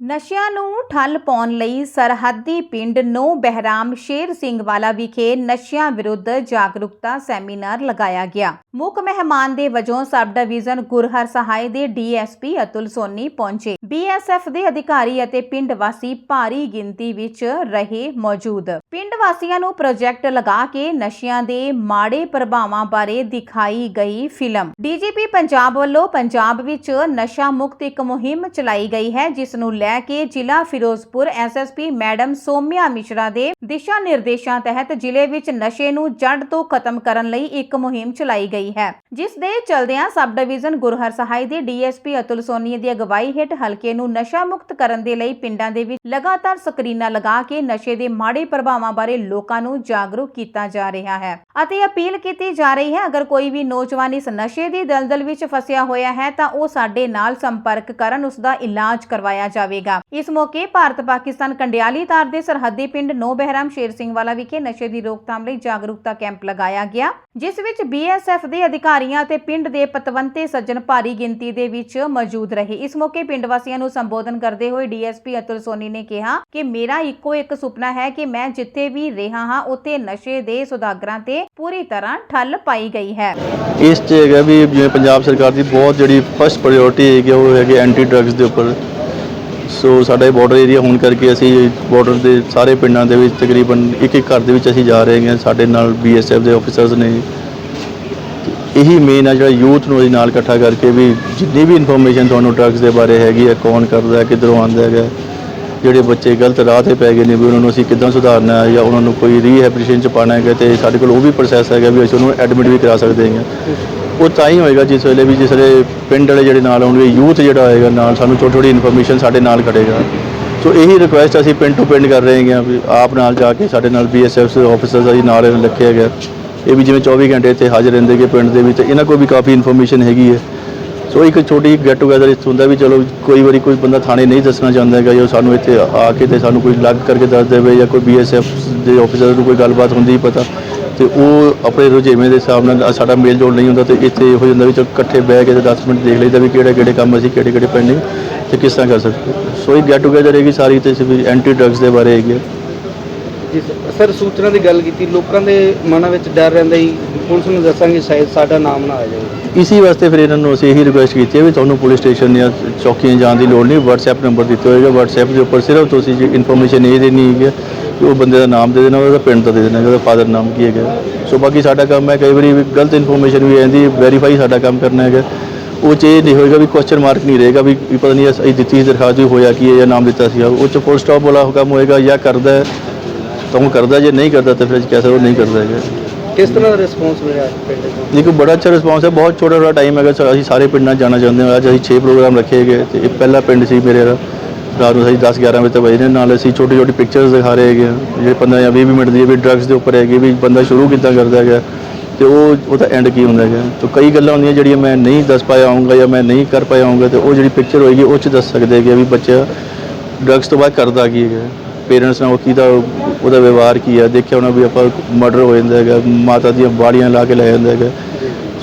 ਨਸ਼ਿਆਂ ਨੂੰ ਠੱਲ ਪਾਉਣ ਲਈ ਸਰਹੱਦੀ ਪਿੰਡ ਨੋ ਬਹਿਰਾਮ ਸ਼ੇਰ ਸਿੰਘ ਵਾਲਾ ਵਿਖੇ ਨਸ਼ਿਆਂ ਵਿਰੁੱਧ ਜਾਗਰੂਕਤਾ ਸੈਮੀਨਾਰ ਲਗਾਇਆ ਗਿਆ। ਮੁੱਖ ਮਹਿਮਾਨ ਦੇ ਵਜੋਂ ਸਬ ਡਿਵੀਜ਼ਨ ਗੁਰਹਰ ਸਹਾਇ ਦੇ ਡੀਐਸਪੀ ਅਤੁਲ ਸੋਨੀ ਪਹੁੰਚੇ। ਬੀਐਸਐਫ ਦੇ ਅਧਿਕਾਰੀ ਅਤੇ ਪਿੰਡ ਵਾਸੀ ਭਾਰੀ ਗਿਣਤੀ ਵਿੱਚ ਰਹੇ ਮੌਜੂਦ। ਪਿੰਡ ਵਾਸੀਆਂ ਨੂੰ ਪ੍ਰੋਜੈਕਟ ਲਗਾ ਕੇ ਨਸ਼ਿਆਂ ਦੇ ਮਾੜੇ ਪ੍ਰਭਾਵਾਂ ਬਾਰੇ ਦਿਖਾਈ ਗਈ ਫਿਲਮ। ਡੀਜੀਪੀ ਪੰਜਾਬ ਵੱਲੋਂ ਪੰਜਾਬ ਵਿੱਚ ਨਸ਼ਾ ਮੁਕਤ ਇੱਕ ਮੁਹਿੰਮ ਚਲਾਈ ਗਈ ਹੈ, ਜਿਸ ਨੂੰ ਲੈ ਕੇ ਜ਼ਿਲ੍ਹਾ ਫਿਰੋਜ਼ਪੁਰ ਐਸਐਸਪੀ ਮੈਡਮ ਸੋਮਿਆ ਮਿਸ਼ਰਾ ਦੇ ਦਿਸ਼ਾ ਨਿਰਦੇਸ਼ਾਂ ਤਹਿਤ ਜ਼ਿਲ੍ਹੇ ਵਿੱਚ ਨਸ਼ੇ ਨੂੰ ਜੜ ਤੋਂ ਖਤਮ ਕਰਨ ਲਈ ਇੱਕ ਮੁਹਿੰਮ ਚਲਾਈ ਗਈ ਹੈ। ਜਿਸ ਦੇ ਚਲਦਿਆਂ ਸਬ ਡਿਵੀਜ਼ਨ ਗੁਰਹਰ ਸਹਾਇ ਦੇ ਡੀਐਸਪੀ ਅਤੁਲ ਸੋਨੀ ਦੀ ਅਗਵਾਈ ਹੇਠ ਹਲਕੇ ਨੂੰ ਨਸ਼ਾ ਮੁਕਤ ਕਰਨ ਦੇ ਲਈ ਪਿੰਡਾਂ ਦੇ ਵਿੱਚ ਲਗਾਤਾਰ ਸਕਰੀਨਾਂ ਲਗਾ ਕੇ ਨਸ਼ੇ ਦੇ ਮਾੜੇ ਪ੍ਰਭਾਵਾਂ ਬਾਰੇ ਲੋਕਾਂ ਨੂੰ ਜਾਗਰੂਕ ਕੀਤਾ ਜਾ ਰਿਹਾ ਹੈ ਅਤੇ ਅਪੀਲ ਕੀਤੀ ਜਾ ਰਹੀ ਹੈ, ਅਗਰ ਕੋਈ ਵੀ ਨੌਜਵਾਨ ਇਸ ਨਸ਼ੇ ਦੀ ਦਲਦਲ ਵਿੱਚ ਫਸਿਆ ਹੋਇਆ ਹੈ ਤਾਂ ਉਹ ਸਾਡੇ ਨਾਲ ਸੰਪਰਕ ਕਰਨ, ਉਸ ਦਾ ਇਲਾਜ ਕਰਵਾਇਆ ਜਾਵੇ। ਜਾਵੇਗਾ। ਇਸ ਮੌਕੇ ਭਾਰਤ ਪਾਕਿਸਤਾਨ ਕੰਡਿਆਲੀ ਤਾਰ ਦੇ ਸਰਹੱਦੀ ਪਿੰਡ ਨੋ ਬਹਿਰਾਮ ਸ਼ੇਰ ਸਿੰਘ ਵਾਲਾ ਵਿਖੇ ਨਸ਼ੇ ਦੀ ਰੋਕਥਾਮ ਲਈ ਜਾਗਰੂਕਤਾ ਕੈਂਪ ਲਗਾਇਆ ਗਿਆ, ਜਿਸ ਵਿੱਚ ਬੀਐਸਐਫ ਦੇ ਅਧਿਕਾਰੀਆਂ ਅਤੇ ਪਿੰਡ ਦੇ ਪਤਵੰਤੇ ਸੱਜਣ ਭਾਰੀ ਗਿਣਤੀ ਦੇ ਵਿੱਚ ਮੌਜੂਦ ਰਹੇ। ਇਸ ਮੌਕੇ ਪਿੰਡ ਵਾਸੀਆਂ ਨੂੰ ਸੰਬੋਧਨ ਕਰਦੇ ਹੋਏ ਡੀਐਸਪੀ ਅਤੁਲ ਸੋਨੀ ਨੇ ਕਿਹਾ ਕਿ ਮੇਰਾ ਇੱਕੋ ਇੱਕ ਸੁਪਨਾ ਹੈ ਕਿ ਮੈਂ ਜਿੱਥੇ ਵੀ ਰਿਹਾ ਹਾਂ, ਉੱਥੇ ਨਸ਼ੇ ਦੇ ਸੁਦਾਗਰਾਂ ਤੇ ਪੂਰੀ ਤਰ੍ਹਾਂ ਠੱਲ ਪਾਈ ਗਈ ਹੈ। ਇਸ 'ਚ ਹੈਗਾ ਵੀ ਜਿਵੇਂ ਪੰਜਾਬ ਸਰਕਾਰ ਦੀ ਬਹੁਤ ਜਿਹੜੀ ਫਸਟ ਪ੍ਰਾਇੋਰਟੀ ਹੈਗੀ ਉਹ ਹੈਗੀ ਐਂਟੀ ਡਰੱਗਸ ਦੇ ਉੱਪਰ। ਸੋ ਸਾਡਾ ਇਹ ਬਾਰਡਰ ਏਰੀਆ ਹੋਣ ਕਰਕੇ ਅਸੀਂ ਬਾਰਡਰ ਦੇ ਸਾਰੇ ਪਿੰਡਾਂ ਦੇ ਵਿੱਚ ਤਕਰੀਬਨ ਇੱਕ ਇੱਕ ਘਰ ਦੇ ਵਿੱਚ ਅਸੀਂ ਜਾ ਰਹੇ ਹਾਂ। ਸਾਡੇ ਨਾਲ ਬੀਐਸਐਫ ਦੇ ਆਫੀਸਰਸ ਨੇ। ਇਹੀ ਮੇਨ ਆ ਜਿਹੜਾ ਯੂਥ ਨੂੰ ਅਸੀਂ ਨਾਲ ਇਕੱਠਾ ਕਰਕੇ ਵੀ ਜਿੰਨੀ ਵੀ ਇਨਫੋਰਮੇਸ਼ਨ ਤੁਹਾਨੂੰ ਡਰੱਗਸ ਦੇ ਬਾਰੇ ਹੈਗੀ ਹੈ, ਕੌਣ ਕਰਦਾ ਹੈ, ਕਿੱਧਰੋਂ ਆਉਂਦਾ ਹੈਗਾ ਜਿਹੜੇ ਬੱਚੇ ਗਲਤ ਰਾਹ ਤੇ ਪੈ ਗਏ ਨੇ ਵੀ ਉਹਨਾਂ ਨੂੰ ਅਸੀਂ ਕਿੱਦਾਂ ਸੁਧਾਰਨਾ ਹੈ ਜਾਂ ਉਹਨਾਂ ਨੂੰ ਕੋਈ ਰੀਹੈਬਿਲਿਟੇਸ਼ਨ ਚ ਪਾਣਾ ਹੈਗਾ ਤੇ ਸਾਡੇ ਕੋਲ ਉਹ ਵੀ ਪ੍ਰੋਸੈਸ ਹੈਗਾ ਵੀ ਅਸੀਂ ਉਹਨੂੰ ਐਡਮਿਟ ਵੀ ਕਰਾ ਸਕਦੇ ਹਾਂ। ਉਹ ਤਾਂ ਹੀ ਹੋਏਗਾ ਜਿਸ ਵੇਲੇ ਵੀ ਜਿਸ ਵੇਲੇ ਪਿੰਡ ਵਾਲੇ ਜਿਹੜੇ ਨਾਲ ਆਉਣਗੇ ਯੂਥ ਜਿਹੜਾ ਹੋਏਗਾ ਨਾਲ, ਸਾਨੂੰ ਛੋਟੀ ਛੋਟੀ ਇਨਫੋਰਮੇਸ਼ਨ ਸਾਡੇ ਨਾਲ ਖੜੇਗਾ। ਸੋ ਇਹੀ ਰਿਕੁਐਸਟ ਅਸੀਂ ਪਿੰਡ ਟੂ ਪਿੰਡ ਕਰ ਰਹੇ ਹਾਂ ਵੀ ਆਪ ਨਾਲ ਜਾ ਕੇ ਸਾਡੇ ਨਾਲ ਬੀਐਸਐਫ ਦੇ ਆਫੀਸਰਸ ਅਸੀਂ ਨਾਲ ਇਹਨਾਂ ਰੱਖਿਆ ਗਿਆ। ਇਹ ਵੀ ਜਿਵੇਂ 24 ਘੰਟੇ ਇੱਥੇ ਹਾਜ਼ਰ ਰਹਿੰਦੇ ਕਿ ਪਿੰਡ ਦੇ ਵਿੱਚ, ਇਹਨਾਂ ਕੋਲ ਵੀ ਕਾਫੀ ਇਨਫੋਰਮੇਸ਼ਨ ਹੈਗੀ ਹੈ। ਸੋ ਇੱਕ ਛੋਟੀ ਗੈਟ ਟੂਗੇਦਰ ਇਸ ਹੁੰਦਾ ਵੀ ਚਲੋ ਕੋਈ ਵਾਰੀ ਕੋਈ ਬੰਦਾ ਥਾਣੇ ਨਹੀਂ ਦੱਸਣਾ ਚਾਹੁੰਦਾ ਹੈਗਾ ਜਾਂ ਸਾਨੂੰ ਇੱਥੇ ਆ ਕੇ ਤੇ ਸਾਨੂੰ ਕੋਈ ਲੱਗ ਕਰਕੇ ਦੱਸ ਦੇਵੇ ਜਾਂ ਕੋਈ ਬੀਐਸਐਫ ਦੇ ਆਫੀਸਰ ਨੂੰ ਕੋਈ ਗੱਲਬਾਤ ਹੁੰਦੀ ਹੀ ਪਤਾ। ਤੇ ਉਹ ਆਪਣੇ ਰੁਝੇਵੇਂ ਦੇ ਹਿਸਾਬ ਨਾਲ ਸਾਡਾ ਮੇਲ ਜੋਲ ਨਹੀਂ ਹੁੰਦਾ ਤੇ ਇੱਥੇ ਹੋ ਜਾਂਦਾ ਵੀ ਚਲੋ ਇਕੱਠੇ ਬਹਿ ਕੇ ਤੇ 10 ਮਿੰਟ ਦੇਖ ਲਈਦਾ ਵੀ ਕਿਹੜੇ ਕਿਹੜੇ ਕੰਮ ਅਸੀਂ ਕਿਹੜੇ ਕਿਹੜੇ ਪੈਂਡਿੰਗ ਤੇ ਕਿਸ ਤਰ੍ਹਾਂ ਕਰ ਸਕਦੇ ਸੋ ਇਹ ਗੈਟ ਟੂਗੇਦਰ ਹੈਗੀ ਸਾਰੀ ਤੇ ਐਂਟੀ ਡਰੱਗਸ ਦੇ ਬਾਰੇ ਹੈਗੀ। ਜੀ ਸਰ- ਸੂਚਨਾ ਦੀ ਗੱਲ ਕੀਤੀ ਲੋਕਾਂ ਦੇ ਮਨਾਂ ਵਿੱਚ ਡਰ ਰਹਿੰਦਾ ਹੀ ਪੁਲਿਸ ਨੂੰ ਦੱਸਾਂਗੇ ਸ਼ਾਇਦ ਸਾਡਾ ਨਾਮ ਨਾ ਆ ਜਾਵੇ। ਇਸੀ ਵਾਸਤੇ ਫਿਰ ਇਹਨਾਂ ਨੂੰ ਅਸੀਂ ਇਹੀ ਰਿਕੁਐਸਟ ਕੀਤੀ ਹੈ ਵੀ ਤੁਹਾਨੂੰ ਪੁਲਿਸ ਸਟੇਸ਼ਨ ਜਾਂ ਚੌਕੀਆਂ ਜਾਣ ਦੀ ਲੋੜ ਨਹੀਂ WhatsApp ਨੰਬਰ ਦਿੱਤਾ ਹੋਏਗਾ WhatsApp ਦੇ ਉੱਪਰ ਸਿਰਫ ਤੁਸੀਂ ਜੀ ਇਨਫੋਰਮੇਸ਼ਨ ਇਹ ਦੇਣੀ ਹੈ ਉਹ ਬੰਦੇ ਦਾ ਨਾਮ ਦੇ ਦੇਣਾ ਉਹਦਾ ਪਿੰਡ ਦਾ ਦੇ ਦੇਣਾ ਉਹਦਾ ਫਾਦਰ ਨਾਮ ਕੀ ਹੈਗਾ। ਸੋ ਬਾਕੀ ਸਾਡਾ ਕੰਮ ਹੈ ਕਈ ਵਾਰੀ ਵੀ ਗਲਤ ਇਨਫੋਰਮੇਸ਼ਨ ਵੀ ਆਉਂਦੀ ਵੈਰੀਫਾਈ ਸਾਡਾ ਕੰਮ ਕਰਨਾ ਹੈਗਾ। ਉਹ 'ਚ ਇਹ ਨਹੀਂ ਹੋਏਗਾ ਵੀ ਕੁਐਸਚਨ ਮਾਰਕ ਨਹੀਂ ਰਹੇਗਾ ਵੀ ਪਤਾ ਨਹੀਂ ਅਸੀਂ ਦਿੱਤੀ ਸੀ ਦਰਖਾਸਤ ਵੀ ਹੋਇਆ ਕੀ ਹੈ ਜਾਂ ਨਾਮ ਦਿੱਤਾ ਸੀ ਉਹ 'ਚ ਫੁੱਲ ਸਟਾਪ ਵਾਲਾ ਕੰਮ ਹੋਏਗਾ ਜਾਂ ਕਰਦਾ ਤਾਂ ਉਹ ਕਰਦਾ ਜੇ ਨਹੀਂ ਕਰਦਾ ਤਾਂ ਫਿਰ ਕਹਿ ਉਹ ਨਹੀਂ ਕਰਦਾ ਹੈਗਾ। ਕਿਸ ਤਰ੍ਹਾਂ ਦਾ ਰਿਸਪੌਂਸ ਮਿਲਿਆ ਪਿੰਡ ਤੋਂ ਦੇਖੋ ਬੜਾ ਅੱਛਾ ਰਿਸਪਾਂਸ ਹੈ ਬਹੁਤ ਛੋਟਾ ਛੋਟਾ ਟਾਈਮ ਹੈਗਾ ਅਸੀਂ ਸਾਰੇ ਪਿੰਡਾਂ ਜਾਣਾ ਚਾਹੁੰਦੇ ਹਾਂ ਅੱਜ ਅਸੀਂ 6 ਪ੍ਰੋਗਰਾਮ ਰੱਖੇ ਗਏ ਤੇ ਇਹ ਪਹਿਲਾ ਪਿੰਡ ਸੀ ਮੇਰੇ ਦਾ ਰਾਤ ਨੂੰ ਅਸੀਂ 10 11 ਵਜੇ ਤੱਕ ਵਜੇ ਨੇ। ਨਾਲ ਅਸੀਂ ਛੋਟੀ ਛੋਟੀ ਪਿਕਚਰਸ ਦਿਖਾ ਰਹੇ ਹੈਗੇ ਹਾਂ, ਜਿਹੜੇ 15 ਜਾਂ 20 ਮਿੰਟ ਦੀ ਵੀ ਡਰੱਗਸ ਦੇ ਉੱਪਰ ਹੈਗੀ ਵੀ ਬੰਦਾ ਸ਼ੁਰੂ ਕਿੱਦਾਂ ਕਰਦਾ ਹੈਗਾ ਤੇ ਉਹ ਉਹਦਾ ਐਂਡ ਕੀ ਹੁੰਦਾ ਹੈਗਾ। ਤੇ ਕਈ ਗੱਲਾਂ ਹੁੰਦੀਆਂ ਜਿਹੜੀਆਂ ਮੈਂ ਨਹੀਂ ਦੱਸ ਪਾਇਆ ਆਉਂਗਾ ਜਾਂ ਮੈਂ ਨਹੀਂ ਕਰ ਪਾਇਆ ਆਉਂਗਾ ਤੇ ਉਹ ਜਿਹੜੀ ਪਿਕਚਰ ਹੋਏਗੀ ਉਹ 'ਚ ਦੱਸ ਸਕਦੇ ਹੈਗੇ ਵੀ ਬੱਚਾ ਡਰੱਗਸ ਤੋਂ ਬਾਅਦ ਕਰਦਾ ਕੀ ਹੈਗਾ। ਪੇਰੈਂਟਸ ਨਾਲ ਉਹ ਕਿਹਦਾ ਉਹਦਾ ਵਿਵਹਾਰ ਕੀ ਹੈ ਦੇਖਿਆ ਹੋਣਾ ਵੀ ਆਪਾਂ ਮਰਡਰ ਹੋ ਜਾਂਦਾ ਹੈਗਾ ਮਾਤਾ ਦੀਆਂ ਬਾੜੀਆਂ ਲਾ ਕੇ ਲੈ ਜਾਂਦਾ ਹੈਗਾ।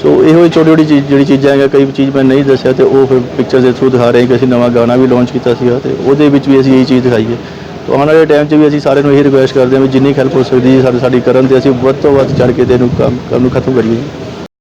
ਸੋ ਇਹੋ ਹੀ ਛੋਟੀ ਛੋਟੀ ਚੀਜ਼ ਜਿਹੜੀ ਚੀਜ਼ਾਂ ਹੈਗਾ ਕਈ ਚੀਜ਼ ਮੈਂ ਨਹੀਂ ਦੱਸਿਆ ਤੇ ਉਹ ਫਿਰ ਪਿਕਚਰ ਦੇ ਥਰੂ ਦਿਖਾ ਰਹੇ ਕਿ ਅਸੀਂ ਨਵਾਂ ਗਾਣਾ ਵੀ ਲਾਂਚ ਕੀਤਾ ਸੀਗਾ ਤੇ ਉਹਦੇ ਵਿੱਚ ਵੀ ਅਸੀਂ ਇਹ ਚੀਜ਼ ਦਿਖਾਈ ਹੈ। ਤਾਂ ਆਉਣ ਵਾਲੇ ਟਾਈਮ 'ਚ ਵੀ ਅਸੀਂ ਸਾਰਿਆਂ ਨੂੰ ਇਹ ਰਿਕੁਐਸਟ ਕਰਦੇ ਹਾਂ ਵੀ ਜਿੰਨੀ ਹੈਲਪ ਹੋ ਸਕਦੀ ਹੈ ਸਾਡੀ ਸਾਡੀ ਕਰਨ ਤੇ ਅਸੀਂ ਵੱਧ ਤੋਂ ਵੱਧ ਚੜ ਕੇ ਤੇ ਇਹਨੂੰ ਕੰਮ ਕੰਮ ਨੂੰ ਖਤਮ ਕਰੀਏ